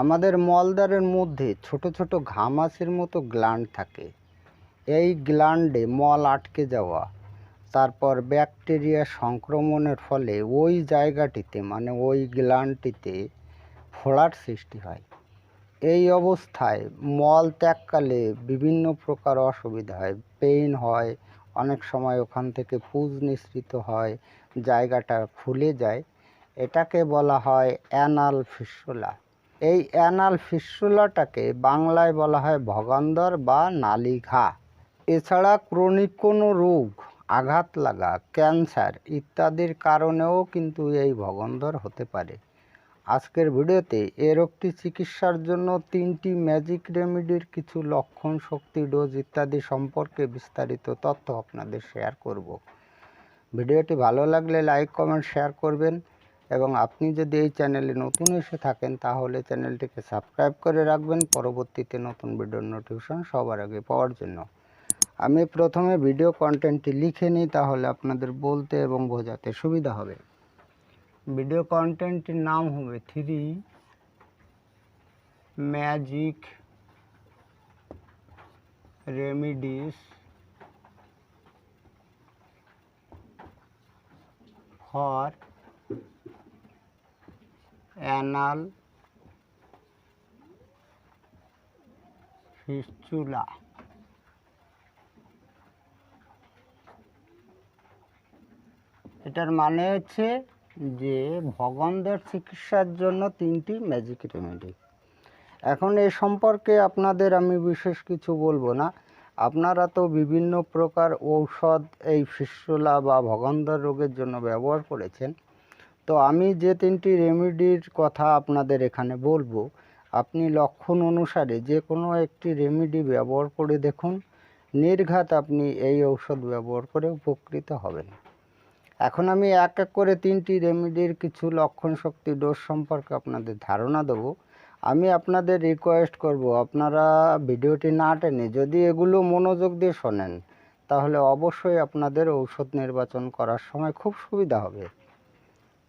আমাদের মলদ্বারের মধ্যে ছোট ছোট ঘামাচির মতো গ্ল্যান্ড থাকে। এই গ্ল্যান্ডে মল আটকে যাওয়া, তারপর ব্যাকটেরিয়া সংক্রমণের ফলে ওই জায়গাটিতে মানে ওই গ্ল্যান্ডটিতে ফোড়ার সৃষ্টি হয়। এই অবস্থায় মল ত্যাগকালে বিভিন্ন প্রকার অসুবিধা হয়, পেইন হয়, অনেক সময় ওখান থেকে পুজ নিঃসৃত হয়, জায়গাটা ফুলে যায়। এটাকে বলা হয় অ্যানাল ফিস্টুলা এই অ্যানাল ফিস্টুলাটাকে বাংলায় বলা হয় ভগান্দর বা নালিঘা। এছাড়া ক্রনিক কোনো রোগ, আঘাত লাগা, ক্যান্সার ইত্যাদির কারণেও কিন্তু এই ভগন্দর হতে পারে। আজকের ভিডিওতে এ রোগটি চিকিৎসার জন্য তিনটি ম্যাজিক রেমেডির কিছু লক্ষণ, শক্তি, ডোজ ইত্যাদি সম্পর্কে বিস্তারিত তথ্য আপনাদের শেয়ার করব। ভিডিওটি ভালো লাগলে লাইক, কমেন্ট, শেয়ার করবেন। এবং আপনি যদি এই চ্যানেলে নতুন এসে থাকেন, তাহলে চ্যানেলটিকে সাবস্ক্রাইব করে রাখবেন। পরবর্তীতে নতুন ভিডিওর নোটিফিকেশন সবার আগে পাওয়ার জন্য। আমি প্রথমে ভিডিও কন্টেন্টটি লিখে নিই, তাহলে আপনাদের বলতে এবং বোঝাতে সুবিধা হবে। ভিডিও কন্টেন্টটির নাম হবে three magic remedies for anal fistula এটার মানে হচ্ছে যে ভগন্দর চিকিৎসার জন্য তিনটি ম্যাজিক রেমেডি এখন এ সম্পর্কে আপনাদের আমি বিশেষ কিছু বলব না। আপনারা তো বিভিন্ন প্রকার ঔষধ এই ফিস্টুলা বা ভগন্দর রোগের জন্য ব্যবহার করেছেন। তো আমি যে তিনটি রেমেডির কথা আপনাদের এখানে বলব, আপনি লক্ষণ অনুসারে যে কোনো একটি রেমেডি ব্যবহার করে দেখুন, নির্ঘাত আপনি এই ঔষধ ব্যবহার করে উপকৃত হবেন। এখন আমি এক এক করে তিনটি রেমেডির কিছু লক্ষণ শক্তি ডোজ সম্পর্কে আপনাদের ধারণা দেব। আমি আপনাদের রিকোয়েস্ট করব, আপনারা ভিডিওটি না টেনে যদি এগুলো মনোযোগ দিয়ে শোনেন, তাহলে অবশ্যই আপনাদের ঔষধ নির্বাচন করার সময় খুব সুবিধা হবে।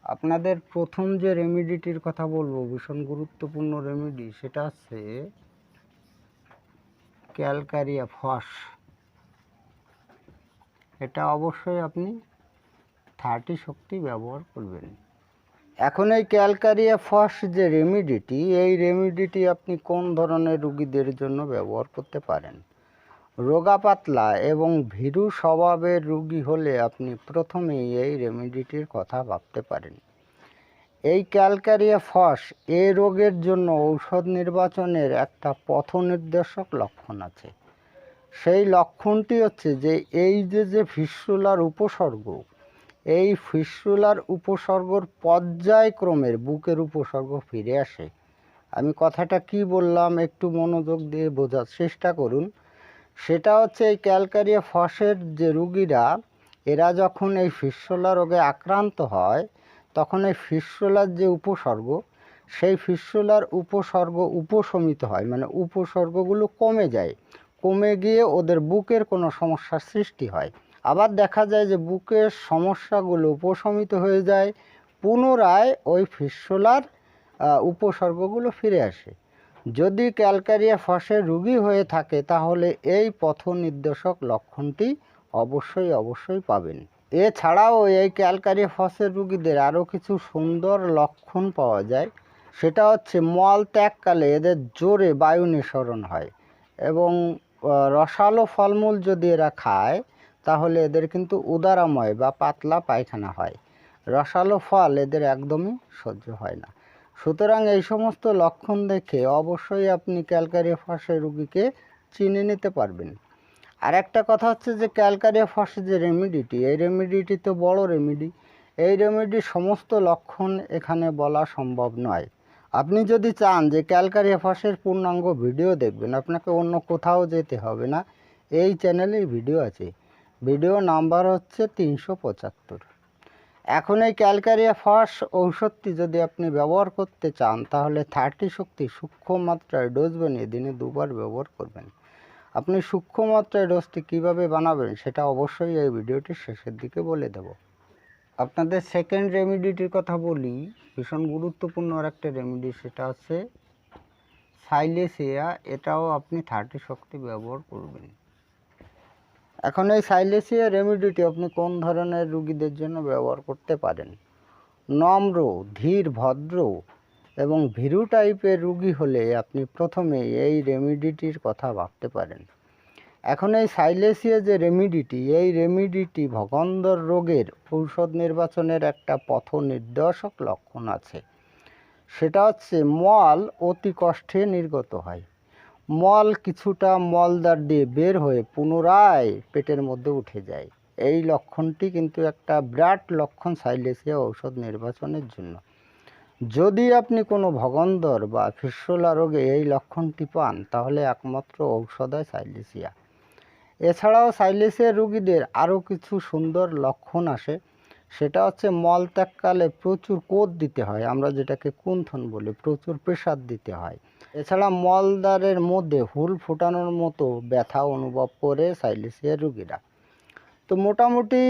আপনাদের প্রথম যে রেমেডিটির কথা বলব, ভীষণ গুরুত্বপূর্ণ রেমেডি সেটা হচ্ছে ক্যালকারিয়া ফস। এটা অবশ্যই আপনি থার্টি শক্তি ব্যবহার করবেন। এখন এই ক্যালকারিয়া ফস যে রেমিডিটি এই রেমিডিটি আপনি কোন ধরনের রুগীদের জন্য ব্যবহার করতে পারেন? রোগা পাতলা এবং ভীরু স্বভাবের রুগী হলে আপনি প্রথমেই এই রেমিডিটির কথা ভাবতে পারেন। এই ক্যালকারিয়া ফস এ রোগের জন্য ঔষধ নির্বাচনের একটা পথ নির্দেশক লক্ষণ আছে। সেই লক্ষণটি হচ্ছে যে এই যে যে ফিস্টুলার উপসর্গ, এই ফিস্টুলার উপসর্গর পর্যায়ক্রমের বুকের উপসর্গ ফিরে আসে। আমি কথাটা কি বললাম একটু মনোযোগ দিয়ে বোঝার চেষ্টা করুন। সেটা হচ্ছে এই ক্যালকারিয়া ফসের যে রুগীরা, এরা যখন এই ফিস্টুলা রোগে আক্রান্ত হয়, তখন এই ফিস্টুলার যে উপসর্গ, সেই ফিস্টুলার উপসর্গ উপশমিত হয় মানে উপসর্গগুলো কমে যায়। কমে গিয়ে ওদের বুকের কোনো সমস্যার সৃষ্টি হয়। আবার দেখা যায় যে বুকের সমস্যাগুলো উপশমিত হয়ে যায়, পুনরায় ওই ফিস্টুলার উপসর্গগুলো ফিরে আসে। যদি ক্যালকারিয়া ফসে রুগী হয়ে থাকে, তাহলে এই পথ নির্দেশক লক্ষণটি অবশ্যই অবশ্যই পাবেন। এছাড়াও এই ক্যালকারিয়া ফসের রুগীদের আরও কিছু সুন্দর লক্ষণ পাওয়া যায়। সেটা হচ্ছে মল ত্যাগকালে এদের জোরে বায়ু নিঃসরণ হয় এবং রসালো ফলমূল যদি এরা খায়, তাহলে এদের কিন্তু উদারাময় বা পাতলা পায়খানা হয়। রসালো ফল এদের একদমই সহ্য হয় না। সুতরাং এই সমস্ত লক্ষণ দেখে অবশ্যই আপনি ক্যালকারিয়া ফসের রুগীকে চিনে নিতে পারবেন। আর একটা কথা হচ্ছে যে ক্যালকারিয়া ফসের যে রেমিডিটি এই রেমিডিটি তো বড় রেমিডি এই রেমিডির সমস্ত লক্ষণ এখানে বলা সম্ভব নয়। আপনি যদি চান যে ক্যালকারিয়া ফসের পূর্ণাঙ্গ ভিডিও দেখবেন, আপনাকে অন্য কোথাও যেতে হবে না। এই চ্যানেলেই ভিডিও আছে। ভিডিও নাম্বার হচ্ছে তিনশো পঁচাত্তর। এখন এই ক্যালকারিয়া ফস ঔষধটি যদি আপনি ব্যবহার করতে চান, তাহলে থার্টি শক্তি সূক্ষ্ম মাত্রায় ডোজ বানিয়ে দিনে দুবার ব্যবহার করবেন। আপনি সূক্ষ্ম মাত্রায় ডোজটি কীভাবে বানাবেন, সেটা অবশ্যই এই ভিডিওটির শেষের দিকে বলে দেব। আপনাদের সেকেন্ড রেমিডিটির কথা বলি, ভীষণ গুরুত্বপূর্ণ আর একটা রেমিডি সেটা হচ্ছে সাইলেসিয়া। এটাও আপনি থার্টি শক্তি ব্যবহার করবেন। এখন এই সাইলেসিয়া রেমিডিটি আপনি কোন ধরনের রুগীদের জন্য ব্যবহার করতে পারেন? নম্র, ধীর, ভদ্র এবং ভীরু টাইপের রুগী হলে আপনি প্রথমে এই রেমিডিটির কথা ভাবতে পারেন। এখন এই সাইলেসিয়া যে রেমিডিটি, এই রেমিডিটি ভগন্দর রোগের ঔষধ নির্বাচনের একটা পথ নির্দেশক লক্ষণ আছে। সেটা হচ্ছে মল অতি কষ্টে নির্গত হয়। মল কিছুটা মলদার দিয়ে বের হয়ে পুনরায় পেটের মধ্যে উঠে যায়। এই লক্ষণটি কিন্তু একটা বিরাট লক্ষণ সাইলেসিয়া ঔষধ নির্বাচনের জন্য। যদি আপনি কোনো ভগন্দর বা ফিসলা রোগে এই লক্ষণটি পান, তাহলে একমাত্র ঔষধ হয় সাইলেসিয়া। এছাড়াও সাইলেসিয়া রোগীদের আরও কিছু সুন্দর লক্ষণ আসে। সেটা হচ্ছে মলত্যাগকালে প্রচুর কোদ দিতে হয়, আমরা যেটাকে কুন্থন বলি, প্রচুর প্রেসার দিতে হয়। এছাড়া মলদ্বারের মধ্যে হুল ফোটানোর মতো ব্যথা অনুভব করে সাইলেসিয়া রোগীরা। তো মোটামুটি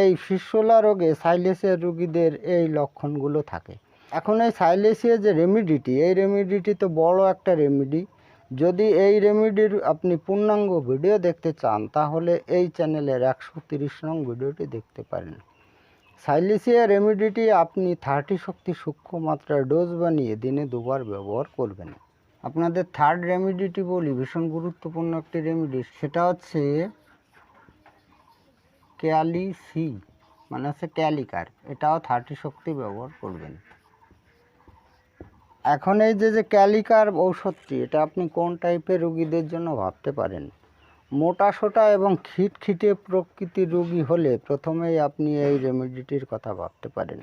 এই ফিসলা রোগে সাইলেসিয়া রোগীদের এই লক্ষণগুলো থাকে। এখন এই সাইলেসিয়া যে রেমিডিটি, এই রেমিডিটি তো বড় একটা রেমিডি। যদি এই রেমিডির আপনি পূর্ণাঙ্গ ভিডিও দেখতে চান, তাহলে এই চ্যানেলের একশো তিরিশ নং ভিডিওটি দেখতে পারেন। সাইলেসিয়া রেমিডিটি আপনি থার্টি শক্তি সূক্ষ্ম মাত্রার ডোজ বানিয়ে দিনে দুবার ব্যবহার করবেন। আপনাদের থার্ড রেমিডিটি বলি, ভীষণ গুরুত্বপূর্ণ একটি রেমিডি সেটা হচ্ছে ক্যালি সি মানে হচ্ছে ক্যালিকার, এটাও থার্টি শক্তি ব্যবহার করবেন। এখন এই যে যে ক্যালিকার ঔষধটি, এটা আপনি কোন টাইপের রুগীদের জন্য ভাবতে পারেন? মোটা সোটা এবং খিটখিটে প্রকৃতির রোগী হলে প্রথমেই আপনি এই রেমিডিটির কথা ভাবতে পারেন।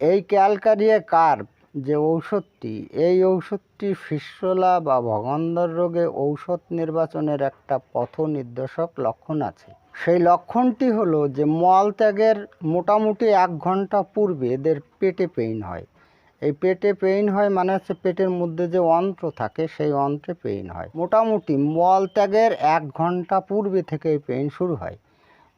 এই ক্যালকারিয়া কার্ভ যে ঔষধটি, এই ঔষধটি ফিসলা বা ভগন্দর রোগে ঔষধ নির্বাচনের একটা পথ নির্দেশক লক্ষণ আছে। সেই লক্ষণটি হলো যে মল ত্যাগের মোটামুটি এক ঘণ্টা পূর্বে এদের পেটে পেইন হয়। এই পেটে পেইন হয় মানে হচ্ছে পেটের মধ্যে যে অন্ত্র থাকে, সেই অন্ত্রে পেইন হয়। মোটামুটি মল ত্যাগের এক ঘণ্টা পূর্বে থেকে এই পেইন শুরু হয়।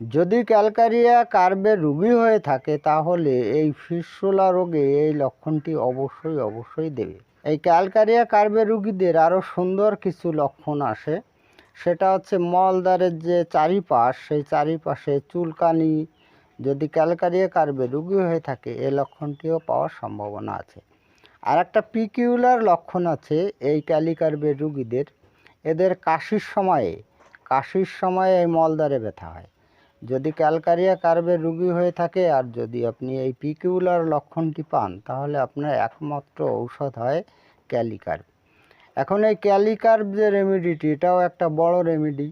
যদি ক্যালকারিয়া কার্বের রুগী হয়ে থাকে, তাহলে এই ফিসুলা রোগে এই লক্ষণটি অবশ্যই অবশ্যই দেবে। এই ক্যালকারিয়া কার্বের রুগীদের আরও সুন্দর কিছু লক্ষণ আসে। সেটা হচ্ছে মলদ্বারের যে চারিপাশ, সেই চারিপাশে চুলকানি যদি ক্যালকারিয়া কার্বে রুগী হয়ে থাকে এই লক্ষণটিও পাওয়ার সম্ভাবনা আছে। আর একটা পিকিউলার লক্ষণ আছে এই ক্যালিকার্বের রুগীদের। এদের কাশির সময়ে কাশির সময়ে এই মলদ্বারে ব্যথা হয়। যদি ক্যালকারিয়া কার্বের রুগী হয়ে থাকে আর যদি আপনি এই পিকিউলার লক্ষণটি পান, তাহলে আপনার একমাত্র ঔষধ হয় ক্যালিকার্ব। এখন এই ক্যালিকার্ব যে রেমিডিটি এটাও একটা বড় রেমিডি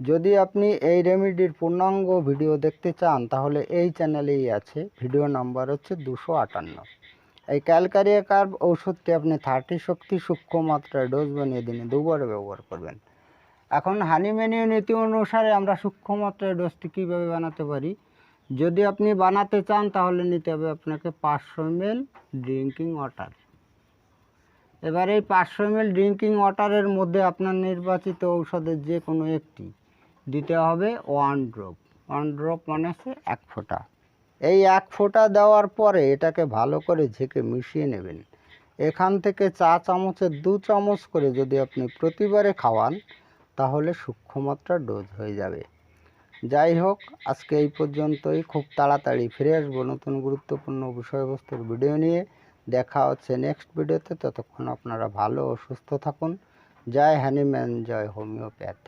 যদি আপনি এই রেমিডির পূর্ণাঙ্গ ভিডিও দেখতে চান, তাহলে এই চ্যানেলেই আছে। ভিডিও নাম্বার হচ্ছে দুশো আটান্ন। এই ক্যালকারিয়া কার্ব ঔষধটি আপনি থার্টি শক্তি সূক্ষ্ম মাত্রায় ডোজ বানিয়ে দিনে দুবার ব্যবহার করবেন। এখন হানি মেনিউ নীতি অনুসারে আমরা সূক্ষ্ম মাত্রায় ডোজটি কীভাবে বানাতে পারি? যদি আপনি বানাতে চান, তাহলে নিতে হবে আপনাকে পাঁচশো এমএল ড্রিঙ্কিং ওয়াটার। এবার এই পাঁচশো এমএল ড্রিঙ্কিং ওয়াটারের মধ্যে আপনার নির্বাচিত ঔষধের যে কোনো একটি দিতে হবে ওয়ান ড্রপ ওয়ান ড্রপ মানে হচ্ছে এক ফোঁটা। এই এক ফোঁটা দেওয়ার পরে এটাকে ভালো করে ঝেঁকে মিশিয়ে নেবেন। এখান থেকে চা চামচের দু চামচ করে যদি আপনি প্রতিবারে খাওয়ান, তাহলে সূক্ষ্মমাত্রা ডোজ হয়ে যাবে। যাই হোক, আজকে এই পর্যন্তই। খুব তাড়াতাড়ি ফিরে আসব নতুন গুরুত্বপূর্ণ বিষয়বস্তুর ভিডিও নিয়ে। দেখা হচ্ছে নেক্সট ভিডিওতে ততক্ষণ আপনারা ভালো ও সুস্থ থাকুন। জয় হ্যানিম্যান জয় হোমিওপ্যাথ।